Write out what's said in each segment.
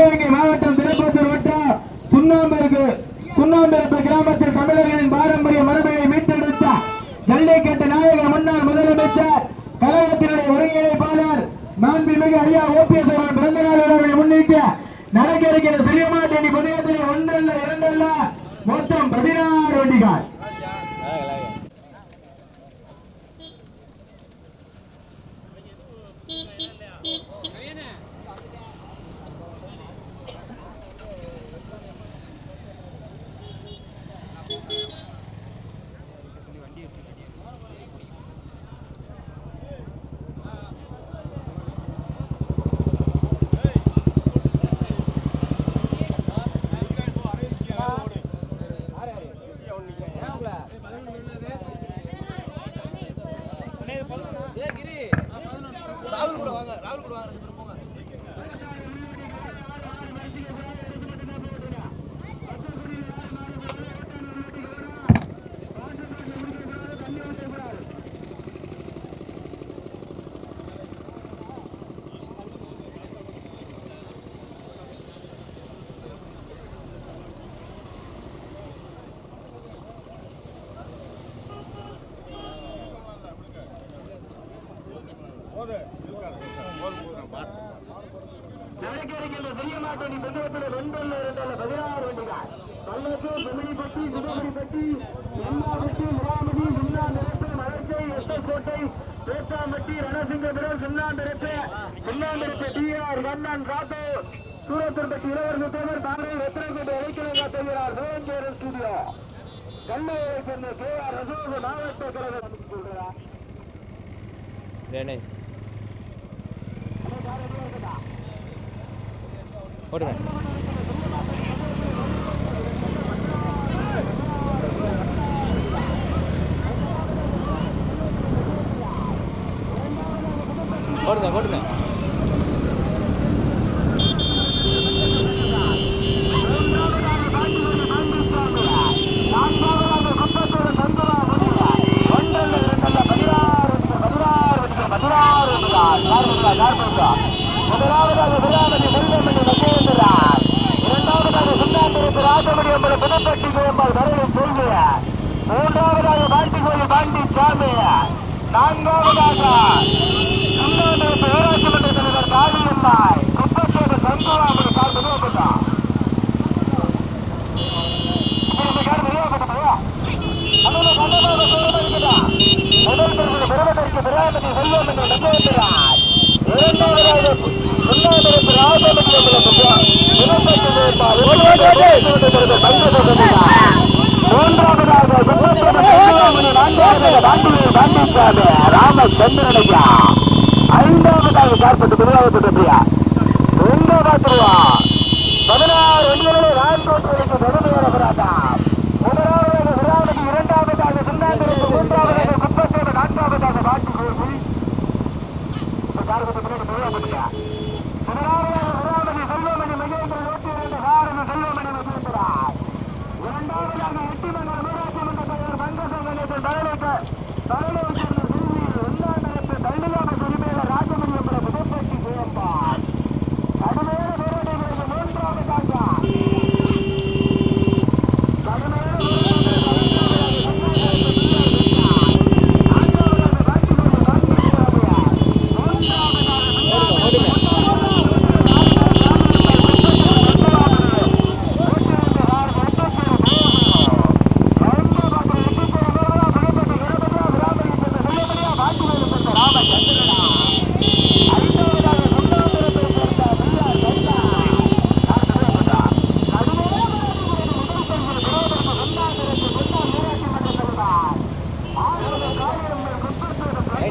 சிவகங்கை மாவட்டம் திருப்பத்தூர் வட்டம் சுண்ணாம்பருக்கு சுண்ணாம்பருப்பு கிராமத்தில் தமிழர்களின் பாரம்பரிய மரபுகளை மீட்டெடுத்த ஜல்லிக்கட்டு நாயக முன்னாள் முதலமைச்சர் கழகத்தினுடைய ஒருங்கிணைப்பாளர் மாண்புமிகு ஐயா ஓபிஎஸ் அவர்கள் பிறந்த நாள் விழாவை முன்னிட்டு நடக்க இருக்கிற சிறியமாட்டணி பணியத்தில் ஒன்றல்ல இரண்டல்ல மொத்தம் பதினாறு வண்டிகள் ராகுல் கூட வாங்க ராகுல் கூட வாங்க. போங்க நடக்கிற சிறியமாட்டணி பந்தயத்தில் ஒன்றல்ல இரண்டல்ல பதினாறு வண்டிகள். பல்லக்கு பெமினிப்பட்டி சிவமணிப்பட்டி எம்மாபட்டி முகாமதி சுண்ணாம்பிரப்பு மலர்ச்சை எஸ்எஸ் கோட்டை பேட்டாம்பட்டி ரணசிங்கபுரம் சுண்ணாம்பிரப்பு சுண்ணாம்பிரப்பு டிஆர் கண்ணன் காத்து சூரத்தூர்பட்டி இளவரசு தேவர் தாங்கள் ஸ்டுடியோ கண்ணையை சேர்ந்த கே ஆர் ரசோக மாவட்ட கழக சொல்கிறார் 折れないです。பாண்டி சாமி நான்காவதாக சுண்ணாந்திரத்து ஊராட்சி மன்ற தலைவர் காளியம்மாய் குப்பத்தோடு சங்குவாமணி சார் விநியோகப்பட்டார் முதல் பெறுவதற்கு பிராமதி செல்வம் என்று நம்புகிறார் இரண்டாவதாக சுண்ணாந்திரத்து ராஜமணி அம்பல புதுப்பட்டி கோயம்பால் மூன்றாவதாக சுண்ணாந்திரத்து செல்வமணி ராமச்சந்திரனையா ஐந்தாவதாக சார்பட்டு திருவாவூர் ஒன்பதாவது ரூபா பதினாறு எண்களில் ராஜ்கோட்டிற்கு கடுமையான போராட்டம்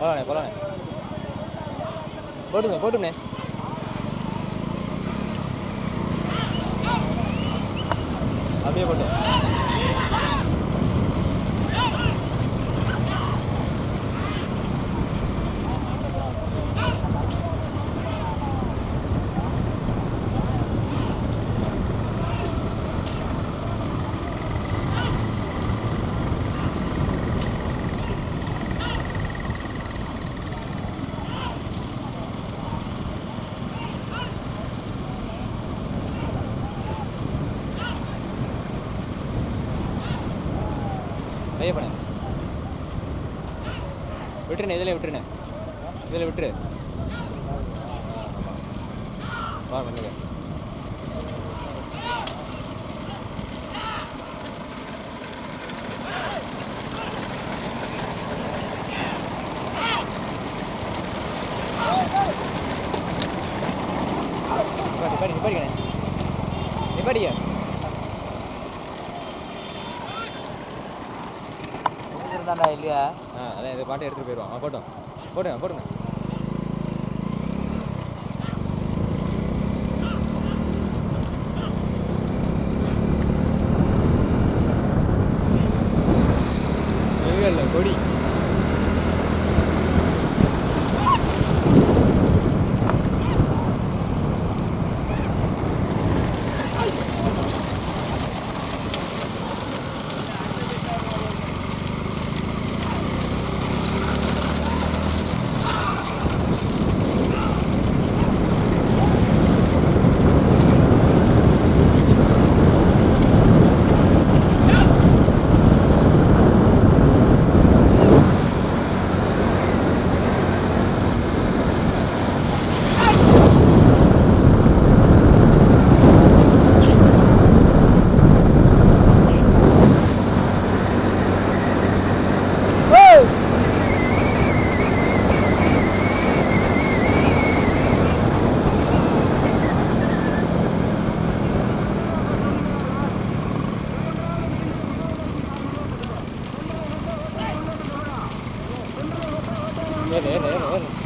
பரவாயில்ல பரவாயில்ல. போட்டுங்க போட்டுண்ணே அப்படியே போட்டு. விட்டுருண்ணே இதில் விட்டுருண்ணே. இதில் விட்டுரு. வா பண்ணுங்க பாட்டை எடுத்துகிட்டு போயிடுவான் போட்டோம் போடுங்க போடுங்க ஏறு ஏறு ஏறு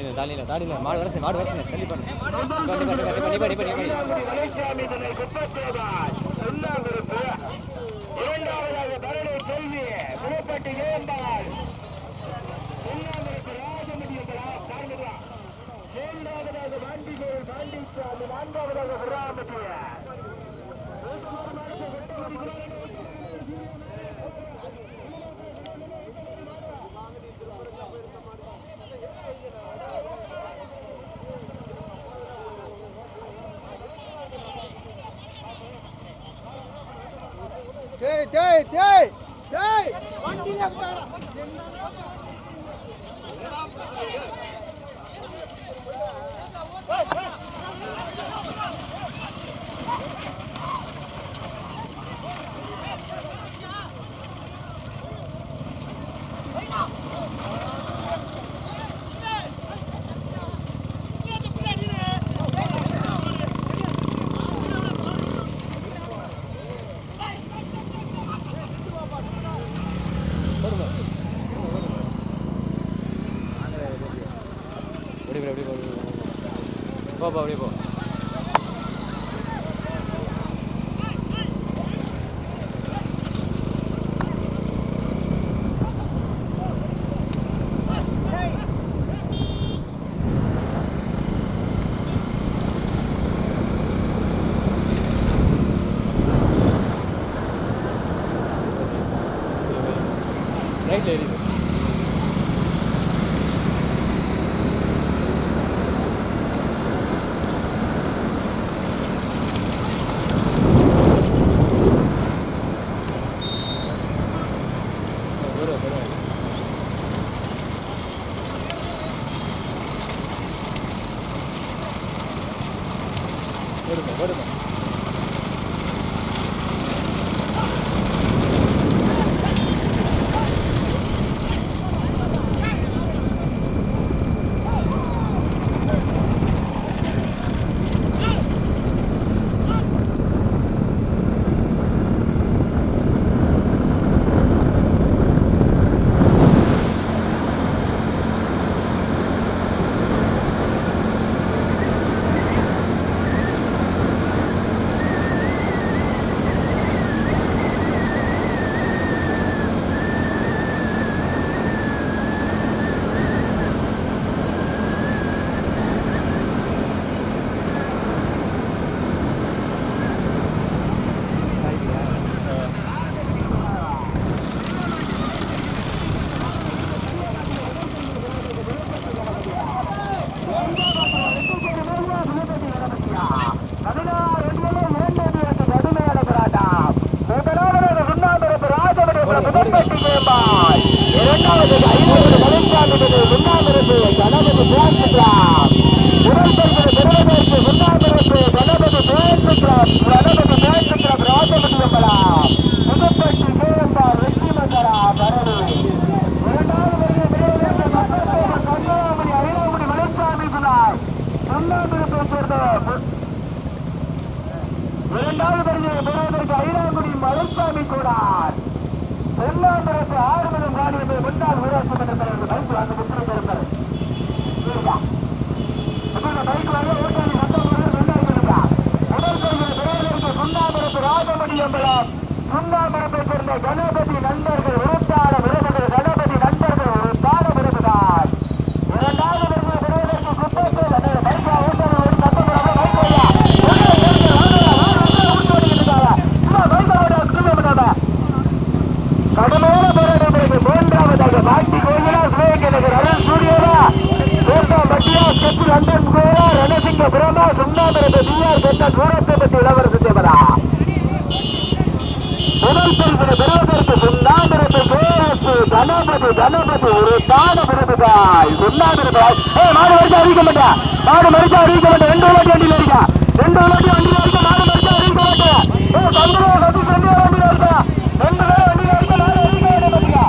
ஏறு தாடியில் தாடியில் தாடியில். மாடு வரசு மாடு வரசு தள்ளி பண்ணு பண்ணி பண்ணி பண்ணி. பண்ணி பண்ணி பண்ணி பண்ணி இரண்டாவதாக జై జై జై. 봐봐 우리 봐. சுண்ணாமரத்தை கணபதி நண்பர்கள் உறுத்தான விருதுகள் கணபதி நண்பர்கள் உறுத்தான விருதுதான். இரண்டாவது விருது பெறுவதற்கு குப்பத்தில் பைக் ஓட்டாளி ஒரு சட்டம் பைக் கடுமையான போராட்டம் மூன்றாவதாக பாட்டி கோயிலா சிவகங்கை அருள் சூரியனா கோட்டா லண்டன் கோயிலா ரணசிங்க பிரமா சுண்ணாமரத்தை பிஆர் பற்றி இளவரசு பரிசு பெறுவதற்கு சுண்ணாமரத்து கேஎஸ்பி கணபதி கணபதி ஒரு தான விருதுகாய் சுண்ணாமரத்து ஏ மாடு வரைக்கும் அறிவிக்க மாட்டேன் மாடு மறிச்சா அறிவிக்க மாட்டேன் ரெண்டு விளாட்டி வண்டியில் இருக்கா? ரெண்டு விளாட்டி வண்டியில் இருக்க? மாடு மறிச்சா அறிவிக்க மாட்டேன் ஏ தந்துருவா கட்டி ரெண்டு வண்டியில் இருக்கா? ரெண்டு பேர் வண்டியில் இருக்க? மாடு அறிவிக்க மாட்டேன் பாத்தியா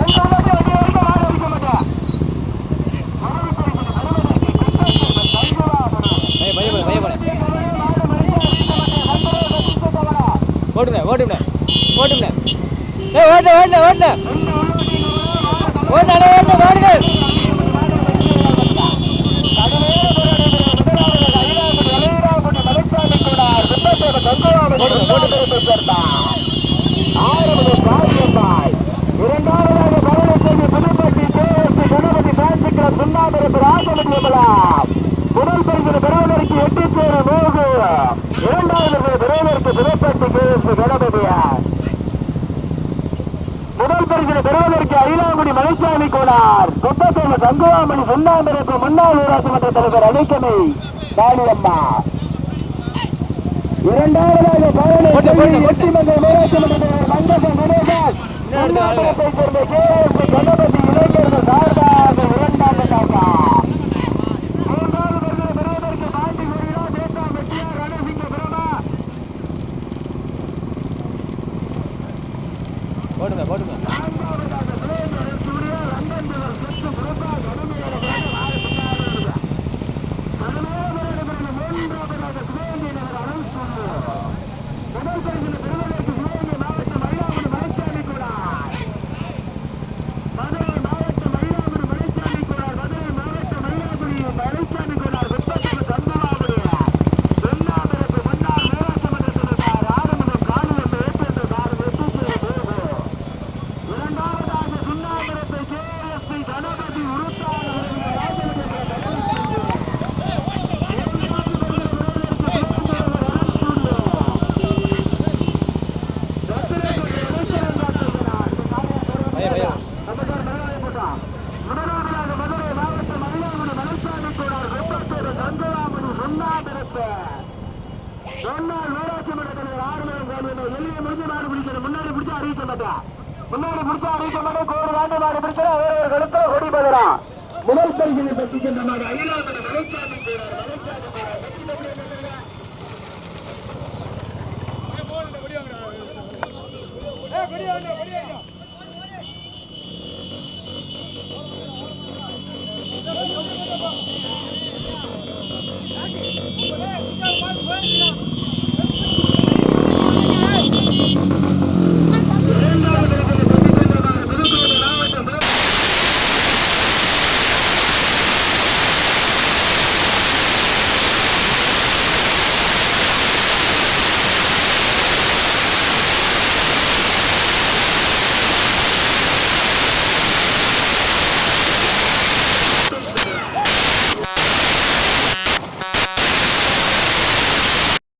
ரெண்டு விளாட்டி வண்டியில் இருக்க மாடு அறிவிக்க மாட்டேன் பைய பைய பைய பைய ஓட்டுங்க ஓட்டுங்க. ஓட்டுங்க. ஏய் ஓட்டு ஓட்டு ஓட்டு. ஓட்டு அட கணபதி முதல் பரிசு பெறுவதற்கு எட்டு பேர் மூன்று இரண்டாவது பெறுவதற்கு புதுப்பட்டி கேஎஸ்பி கணபதியார் முதல் பரிசு பெறுவதற்கு அயிலாங்குடி மலைசாமி கோனார் குப்பத்தோடு தங்குவாமணி சுண்ணாம்பரப்பு முன்னாள் ஊராட்சி மன்ற தலைவர் அழைக்கமை காளியம்மா இரண்டாவதாக. வெற்றி மன்ற ஊராட்சி மன்ற மங்கசம் கணேசன். சுண்ணாம்பரத்தை சேர்ந்த கேஎஸ்பி கணபதி இளைஞர்கள் சார்பாக இரண்டாவதாக மூன்றாவது முன்னாள் ஊராட்சி மன்ற தலைவர் ஆறு நேரம் கால்வீடு எளிய முடிஞ்சு மாடு பிடிக்கிறது முன்னாடி பிடிச்சா அறிவிக்க மாட்டேன். முன்னாடி பிடிச்சா அறிவிக்க மாட்டேன். கோடி ஆண்டு மாடு பிடிச்சா ஒரு ஒரு கழுத்துல ஓடி போகிறான் முதல் பரிசீலனை பெற்றுக்கின்ற மாடு அயலாளர் வளர்ச்சி பெரிய